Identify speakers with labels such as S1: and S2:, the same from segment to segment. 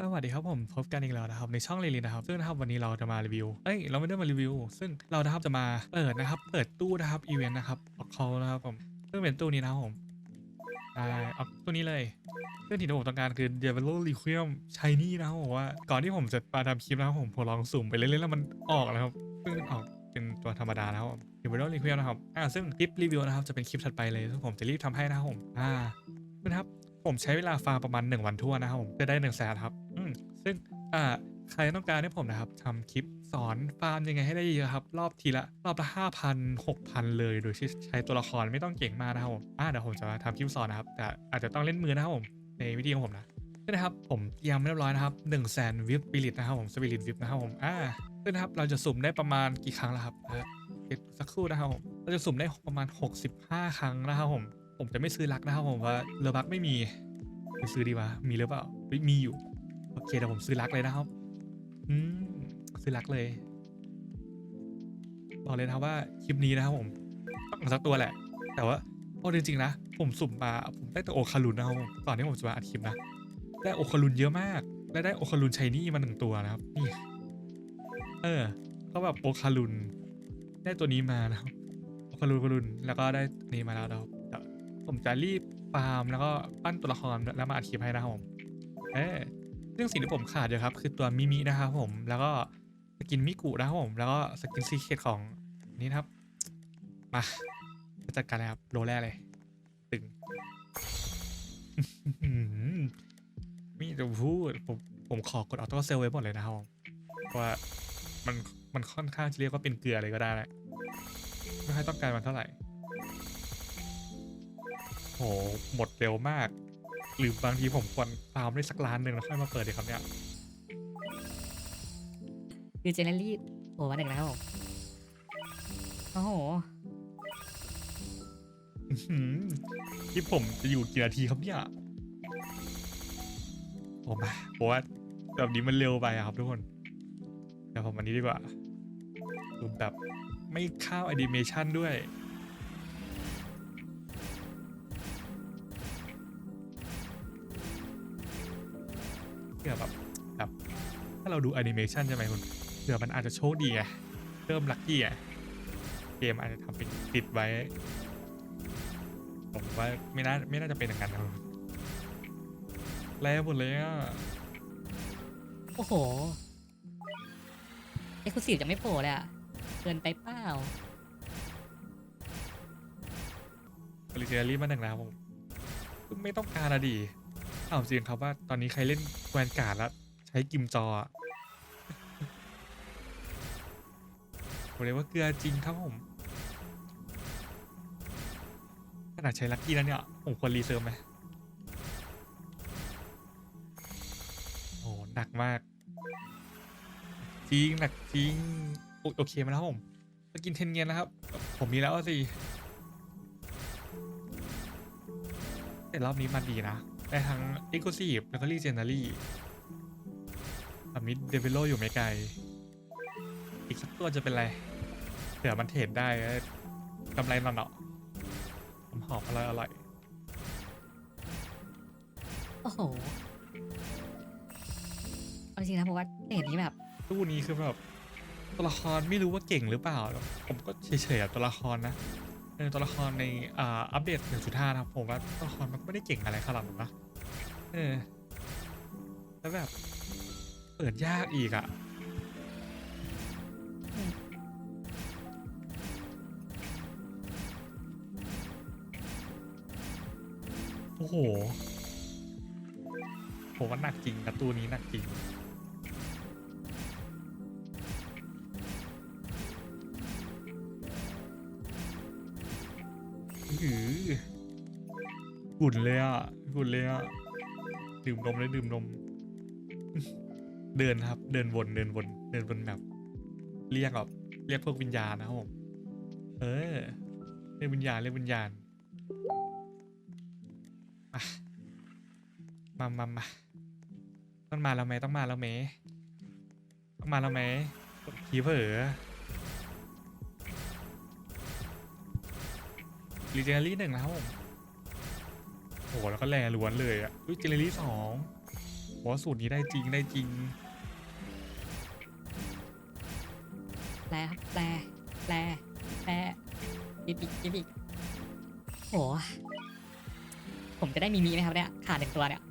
S1: สวัสดีครับผมพบกันอีกแล้วนะครับในช่องเรลินนะครับซึ่งนะครับวันนี้เราจะมารีวิวเอ้ยเราไม่ได้มารีวิว ซึ่งเรานะครับจะมาเปิดนะครับเปิดตู้นะครับอีเวนต์นะครับออกเขานะครับผมซึ่งเป็นตู้นี้นะครับผมอ่าเอาตู้นี้เลยซึ่งที่ผมต้องการคือ d e v e l o Requiem Shiny นะครับผมว่าก่อนที่ผมจะมาทำคลิปนะครับผมผมลองสุ่มไปเล่นๆแล้วมันออกนะครับซึ่งออกเป็นตัวธรรมดานะครับผม d e v e l o Requiem นะครับอ่าซึ่งคลิปรีวิวนะครับจะเป็นคลิปถัดไปเลยซึ่งผมจะรีบทำให้นะครับผมอ่านะครับผมใช้เวลาฟาร์มประมาณ 1 วันทั่วนะครับผมจะได้1นึ่งแสนครับ ซึ่งอ่าใครต้องการให้ผมนะครับทำคลิปสอนฟาร์มยังไงให้ได้เยอะครับ รอบทีละ รอบละห้าพันหกพันเลย โดยที่ใช้ตัวละครไม่ต้องเก่งมากนะครับผมอ่าเดี๋ยวผมจะทำคลิปสอนนะครับ แต่อาจจะต้องเล่นมือนะครับผม ในวิดีโอของผมนะนี่นะครับ ผมเตรียมเรียบร้อยนะครับ1นึ่งแสนวิปปิลิตนะครับผมสปิริตวิปนะครับผมอ่าซึ่งนะครับเราจะสุ่มได้ประมาณกี่ครั้งแล้วครับเดี๋ยวสักครู่นะครับผมเราจะสุ่มได้ประมาณ 65 ครั้งนะครับผมผมจะไม่ซื้อลักนะครับผมว่าเลอบักไม่มีจะซื้อดีวะมีหรือเปล่ามีอยู่ โอเคเดี๋ยวผมซื้อลักเลยนะครับ อืมซื้อลักเลย บอกเลยนะว่าคลิปนี้นะครับผมต้องสักตัวแหละ แต่ว่าเอาจริงๆนะ ผมสุ่มมาผมได้แต่โอคารุนนะครับผมก่อนที่ผมจะมาอัดคลิปนะ ได้โอคารุนเยอะมาก และได้โอคารุนชายนี่มาหนึ่งตัวนะครับ นี่ เออ ก็แบบโอคารุนได้ตัวนี้มานะครับโอคารุนคารุนแล้วก็ได้นี่มาแล้วนะครับผมจะรีบฟาร์มแล้วก็ปั้นตัวละครแล้วมาอัดคลิปให้นะครับผม เออ เรื่องสิ่งที่ผมขาดอยู่ครับ คือตัวมิมินะครับผม แล้วก็สกินมิกุนะครับผม แล้วก็สกินซีเคทของนี่ครับ มาจัดการเลยครับ โลแรกเลย ตึงมีจะพูดผมผมขอกดออโต้เซลไว้หมดเลยนะครับผมเพราะว่ามันมันค่อนข้างจะเรียกว่าเป็นเกลือเลยก็ได้แหละไม่ค่อยต้องการมันเท่าไหร่โหหมดเร็วมาก หรือบางทีผมควรฟาร์มได้สักล้านหนึ่งแล้วค่อยมาเปิดดีครับเนี่ย
S2: คือเจเนอรี่โอ้วันหนึ่งแล้วผมโอ้โห
S1: อื้อหือที่ผมจะอยู่กี่นาทีครับเนี่ยผมมาเพราะว่าแบบนี้มันเร็วไปอะครับทุกคนเดี๋ยวผมอันนี้ดีกว่าดูแบบไม่เข้าวแอนิเมชันด้วย เผื่อแบบแบบถ้าเราดูแอนิเมชันใช่ไหมคุณเผื่อมันอาจจะโชคดีไงเริ่มลัคกี้ไงเกมอาจจะทำเป็นติดไว้ ผมว่าไม่น่าไม่น่าจะเป็นอย่างนั้นนะครับแล้วหมดเลยอะ
S2: โอ้โหเอ็กซ์คลูซีฟจะไม่โผล่เลยอะเกินไปเปล่า
S1: บริเจอรี่มาหนึ่งนะครับผมไม่ต้องการอะดี เอาจริงครับว่าตอนนี้ใครเล่นแวนการ์ดแล้ว ใช้กิมจอผมเลยว่าเกลือจริงครับผมขนาดใช้ลัคกี้แล้วเนี่ย ผมควรรีเซิร์ฟไหมโอ้หนักมาก จริง หนักจริง โอโอเคมาแล้วผมสกินเทนเงียนนะครับ ผมมีแล้วสิแต่รอบนี้มันดีนะ ได้ทั้ง e x c l u s i v e แล้วก็ Legendary แบบนี้เด v e l o อยู่ไม่ไกล อีกสักตัวจะเป็นไรเผื่อมันเทรดได้แล้วกำไรหน่อๆผมหอมอร่อยอร่อย
S2: โอ้โหเอาจริงนะผมว่าเห็นนี้แบบ
S1: ตู้นี้คือแบบตัวละครไม่รู้ว่าเก่งหรือเปล่า ผมก็เฉยๆกับตัวละครนะ เออตัวละครในอ่าอัปเดต1.5นะครับผมว่าตัวละครมันก็ไม่ได้เก่งอะไรขนาดนั้นนะเออแล้วแบบเปิดยากอีกอะโอ้โหผมว่าหนักจริงการะตูนนี้หนักจริง หุ่นเลยอะหุ่นเลยอะดื่มนมเลยดื่มนม เดินครับ เดินวนเดินวน เดินวนแบบเรียกแบบเรียกพวกวิญญาณนะครับผมเออเรียกวิญญาณเรียกวิญญาณมามามาต้องมาแล้วไหมต้องมาแล้วไหมต้องมาแล้วไหมผีเผลอรีเจนรี่หนึ่งนะครับผม โอ้โหแล้วก็แรงล้วนเลยอะอุ้ยเจนเนอรี่สองโหว่าสูตรนี้ได้จริงได้จริง
S2: แปลครับแปลแปลแปลยิบอีกยิบอีกโหผมจะได้มีมีไหมครับเนี่ยขาดหนึ่งตัวเนี่ย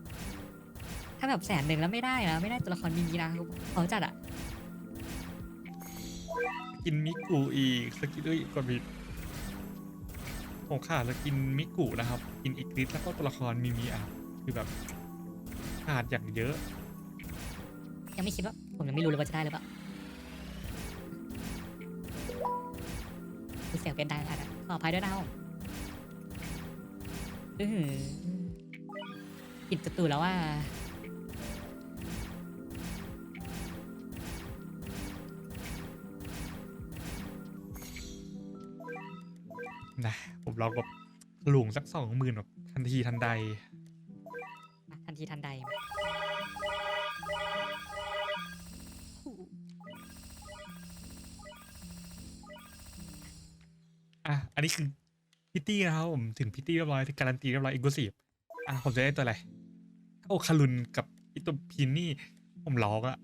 S2: ถ้าแบบแสนหนึ่งแล้วไม่ได้นะไม่ได้ตัวละครมีมีนะเขาจัดอะ
S1: กินมิกุอีกสกินเอ้ยกดผิด ผมขาดสกินมิกุนะครับ กินอีกนิดแล้วก็ตัวละครมีมีอะคือแบบขาดอย่างเยอะ
S2: ยังไม่คิดว่า ผมยังไม่รู้เลยว่าจะได้หรือเปล่าเสียงเป็นดังอะนะขออภัยด้วยนะอือหือกินตูๆแล้วว่า
S1: นะผมลองแบบหลวงสักสองหมื่นแบบทันทีทันใด
S2: ทันทีทันใด
S1: อะ อันนี้คือพิตตี้นะครับผมถึงพิตตี้เรียบร้อยถึงการันตีเรียบร้อยอินกูซีฟอะ ผมจะได้ตัวอะไร โอ้คารุนกับอีตัวพินนี่ ผมร้องอะ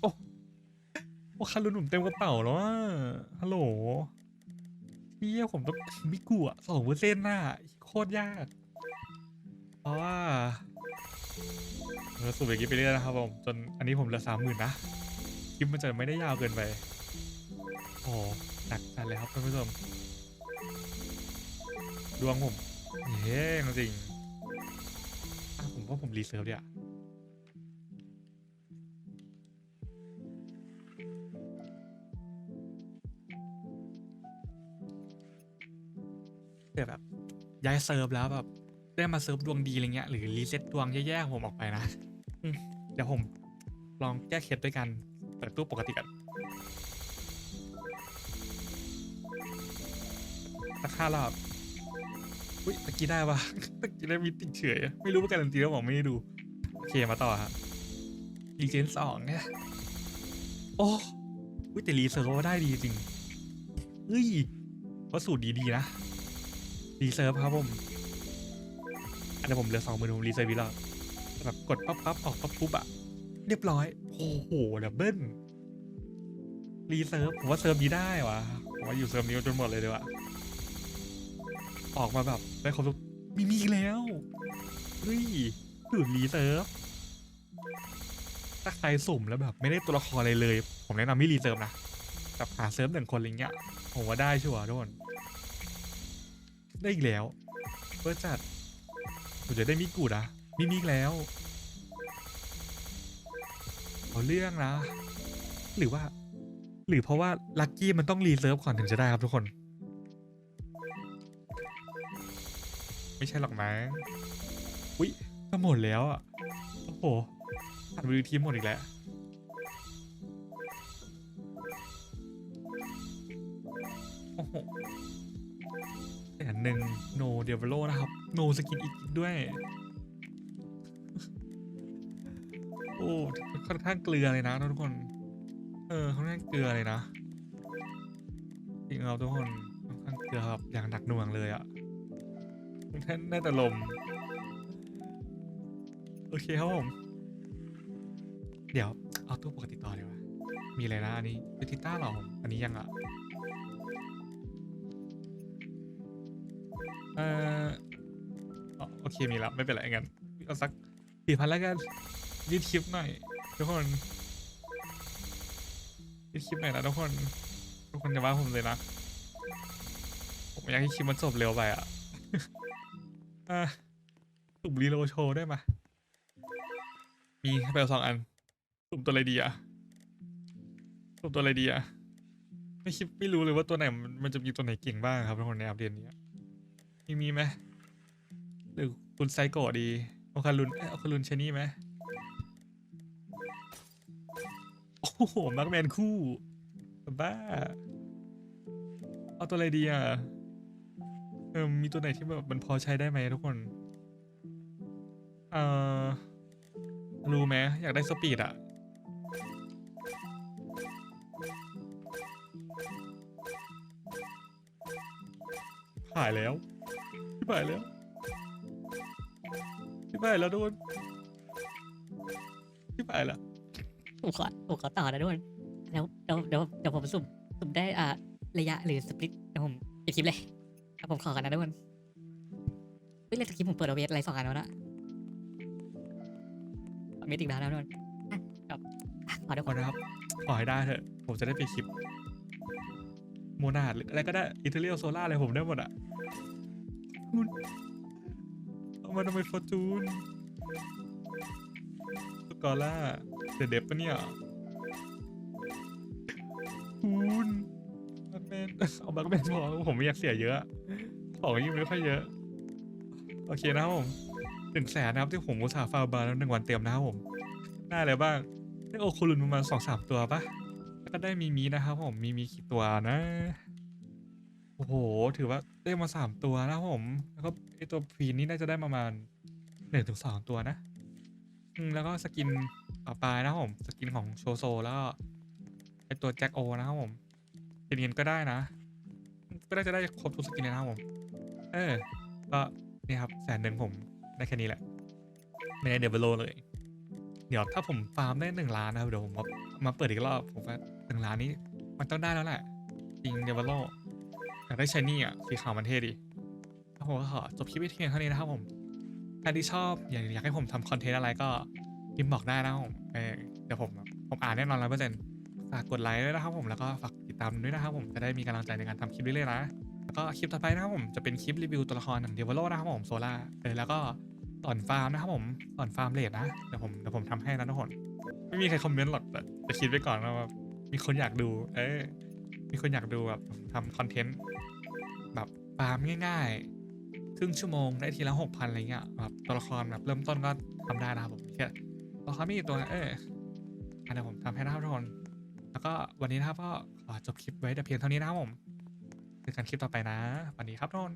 S1: โอ้โอ้คารุนผมเต็มกระเป๋าแล้วอะฮัลโหล เฮียผมต้องมิกุอะสองเปอร์เซ็นต์น่ะโคตรยาก เพราะว่าเราสูบอย่างนี้ไปเรื่อยนะครับผมจนอันนี้ผมเหลือสามหมื่นนะคลิปมันจะไม่ได้ยาวเกินไปโอ้หนักจัดเลยครับท่านผู้ชมดวงผมเย้จริงผมว่าผมรีเซิร์ฟเดียวาเดี๋ยวแบบย้ายเซิร์ฟแล้วแบบได้มาเซิร์ฟดวงดีอะไรเงี้ยหรือรีเซ็ตดวงแย่ๆของผมออกไปนะเดี๋ยวผมลองแก้เคล็ดด้วยกันเปิดตู้ปกติกันตะค่ารอบอุ้ยตะกี้ได้ปะตะกี้ได้มิติเฉยไม่รู้ว่าการันตีแล้วบอกไม่ได้ดู โอเคมาต่อฮะรีเจนสองเนี่ย โอ้อุ้ยแต่รีเซิร์ฟได้ดีจริงเฮ้ยว่าสูตรดีๆนะ รีเซิร์ฟครับผม อันนี้ผมเหลือสองหมื่นผมรีเซิร์ฟวิลแล้วแบบกดปั๊บปั๊บออกปั๊บปุ๊บอะเรียบร้อย โอ้โหดับเบิ้ลรีเซิร์ฟผมว่าเซิร์ฟนี้ได้วะผมว่าอยู่เซิร์ฟนี้จนหมดเลยดีกว่าออกมาแบบได้ครบทุกมีมีอีกแล้วเฮ้ยดูดรีเซิร์ฟถ้าใครสุ่มแล้วแบบไม่ได้ตัวละครอะไรเลย ผมแนะนำไม่รีเซิร์ฟนะแบบหาเซิร์ฟหนึ่งคนอะไรเงี้ยผมว่าได้ชัวร์ทุกคน ได้อีกแล้วเพื่อจัดผมจะได้มิกูดนะมีมีอีกแล้วเอาเรื่องนะหรือว่า หรือเพราะว่าลัคกี้มันต้องรีเซิร์ฟก่อนถึงจะได้ครับทุกคน ไม่ใช่หรอกมั้งอุ้ยก็หมดแล้วอะโอ้โหผ่านวิวทีมหมดอีกแล้วโอ้โห แต่หนึ่ง no d e v e l o นะครับ no skin อีกด้วย โอ้ค่อนข้างเกลือเลยนะทุกคน เออค่อนข้างเกลือเลยนะจริงเราทุกคนค่อนข้างเกลือแบบอย่างหนักหน่วงเลยอะท่านน่าจะลม โอเคครับผม เดี๋ยวเอาตู้ปกติต่อดีกว่ามีอะไรนะอันนี้เบติต้าเหรอผมอันนี้ยังอะ เอออ๋อโอเคมีแล้วไม่เป็นไรงั้นเอาสักสี่พันแล้วกันรีดคลิปหน่อยทุกคนรีดคลิปหน่อยนะทุกคน ทุกคนจะว่าผมเลยนะ ผมอยากให้คลิปมันจบเร็วไปอะอะสุ่มรีโลโชว์ได้ไหมมีให้ไปสองอัน สุ่มตัวอะไรดีอะสุ่มตัวอะไรดีอะไม่คิดไม่รู้เลยว่าตัวไหนมันมันจะมีตัวไหนเก่งบ้างครับทุกคนในอัปเดตนี้ มีมีไหมหรือคุณไซโกะดีเอาคารุนเอ้ยเอาคารุนชนี่ไหมโอ้โหมาร์กแมนคู่บ้าเอาตัวอะไรดีอะเออมีตัวไหนที่แบบมันพอใช้ได้ไหมทุกคน เอ่อรู้ไหมอยากได้สปีดอะหายแล้ว หายแล้วพี่ไปแล้วทุกคนพี่ไปแล้ว
S2: ผมขอผมขอต่อนะทุกคนแล้วเดี๋ยวเดี๋ยวเดี๋ยวผมสุ่มสุ่มได้อ่าระยะหรือสปริตเดี๋ยวผมปิดคลิปเลยครับผมขอกันนะทุกคนเฮ้ยเลยสคริปต์ผมเปิดเอาเวทอะไรสองอันแล้วนะเมติกดาวนะทุกคนอะครับอะขอทุก
S1: ข
S2: ค
S1: อนนะครับขอให้ได้เถอะ ผมจะได้ไปคลิปโมนาดหรืออะไรก็ได้อิตาเลียโซล่าอะไรผมได้หมดอะ คุณเอามาทำไมฟอร์จูนสกอล่าเดเดฟปะเนี่ยคุณบักแมนเอาบักแมนพอผมไม่อยากเสียเยอะของยิ่งไม่ค่อยเยอะ โอเคนะครับผมหนึ่งแสนนะครับที่ผมอุตส่าห์ฟาร์มมาแล้วหนึ่งวันเต็มนะครับผมได้อะไรบ้างได้โอคุรุนประมาณสองสามตัวปะแล้วก็ได้มีมีนะครับผมมีมีกี่ตัวนะ โอ้โห ถือว่าได้มาสามตัวนะผม แล้วก็ไอตัวพรีนนี่น่าจะได้ประมาณหนึ่งถึงสองตัวนะอืมแล้วก็สกินต่อไปนะผม สกินของโชโซแล้วก็ไอตัวแจ็คโอนะครับผมเรียนก็ได้นะ ก็ได้จะได้ครบทุกสกินเลยนะครับผม เออ ก็นี่ครับแสนหนึ่งผมได้แค่นี้แหละ ไม่ได้เดเวลโลเลย เดี๋ยวถ้าผมฟาร์มได้หนึ่งล้านนะครับเดี๋ยวผมมามาเปิดอีกรอบผมว่าหนึ่งล้านนี้มันต้องได้แล้วแหละจริงเดเวลโล อยากได้ชายนี่อะสีขาวมันเท่ดีแล้วผมก็ขอจบคลิปว้เพียงเท่านี้นะครับผมใครที่ชอบอยากอยากให้ผมทำคอนเทนต์อะไรก็พิมพ์บอกได้นะครับผมเออเดี๋ยวผมผมอ่านแน่นอนร้อยเปอร์เซ็นต์ฝากกดไลค์ด้วยนะครับผมแล้วก็ฝากติดตามด้วยนะครับผมจะได้มีกำลังใจในการทำคลิปเรื่อยๆนะแล้วก็คลิปต่อไปนะครับผมจะเป็นคลิปรีวิวตัวละครของเดเวลโลนะครับผมโซล่าเออแล้วก็สอนฟาร์มนะครับผมสอนฟาร์มเลดนะเดี๋ยวผมเดี๋ยวผมทำให้นะทุกคนไม่มีใครคอมเมนต์หรอกแต่จะคิดไว้ก่อนนะว่ามีคนอยากดู เออ มีคนอยากดูแบบทำคอนเทนต์แบบฟาร์มง่ายๆ ครึ่งชั่วโมงได้ทีละหกพันอะไรเงี้ยแบบตัวละครแบบเริ่มต้นก็ทำได้นะครับผมแค่ตัวละครไม่กี่ตัวนะเอออะเดี๋ยวผมทำให้นะครับทุกคนแล้วก็วันนี้นะครับก็ขอจบคลิปไว้แต่เพียงเท่านี้นะครับผมเจอกันคลิปต่อไปนะวันนี้ครับทุกคน